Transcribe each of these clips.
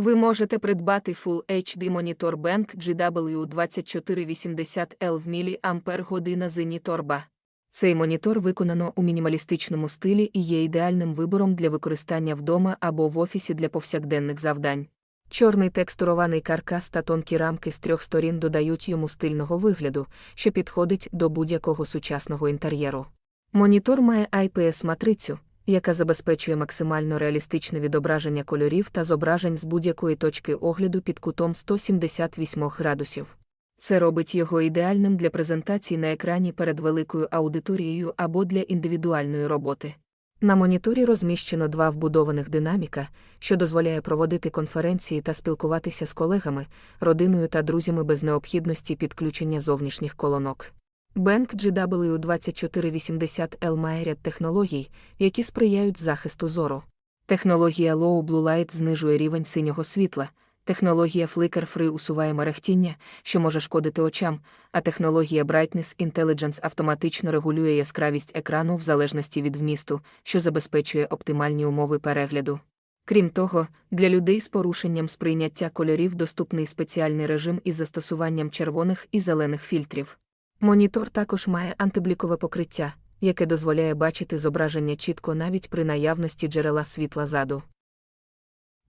Ви можете придбати Full HD монітор Bank GW2480L в мАч Зеніторба. Цей монітор виконано у мінімалістичному стилі і є ідеальним вибором для використання вдома або в офісі для повсякденних завдань. Чорний текстурований каркас та тонкі рамки з трьох сторін додають йому стильного вигляду, що підходить до будь-якого сучасного інтер'єру. Монітор має IPS-матрицю, яка забезпечує максимально реалістичне відображення кольорів та зображень з будь-якої точки огляду під кутом 178 градусів. Це робить його ідеальним для презентацій на екрані перед великою аудиторією або для індивідуальної роботи. На моніторі розміщено два вбудованих динаміка, що дозволяє проводити конференції та спілкуватися з колегами, родиною та друзями без необхідності підключення зовнішніх колонок. Bank GW2480L має ряд технологій, які сприяють захисту зору. Технологія Low Blue Light знижує рівень синього світла, технологія Flicker Free усуває мерехтіння, що може шкодити очам, а технологія Brightness Intelligence автоматично регулює яскравість екрану в залежності від вмісту, що забезпечує оптимальні умови перегляду. Крім того, для людей з порушенням сприйняття кольорів доступний спеціальний режим із застосуванням червоних і зелених фільтрів. Монітор також має антиблікове покриття, яке дозволяє бачити зображення чітко навіть при наявності джерела світла заду.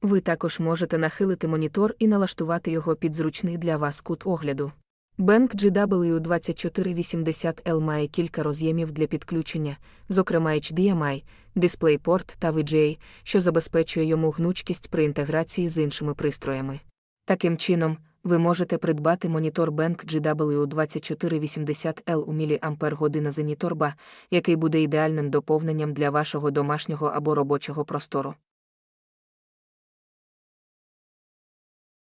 Ви також можете нахилити монітор і налаштувати його під зручний для вас кут огляду. Bank GW2480L має кілька роз'ємів для підключення, зокрема HDMI, DisplayPort та VGA, що забезпечує йому гнучкість при інтеграції з іншими пристроями. Таким чином, ви можете придбати монітор Bank GW2480L у мАч Зеніторба, який буде ідеальним доповненням для вашого домашнього або робочого простору.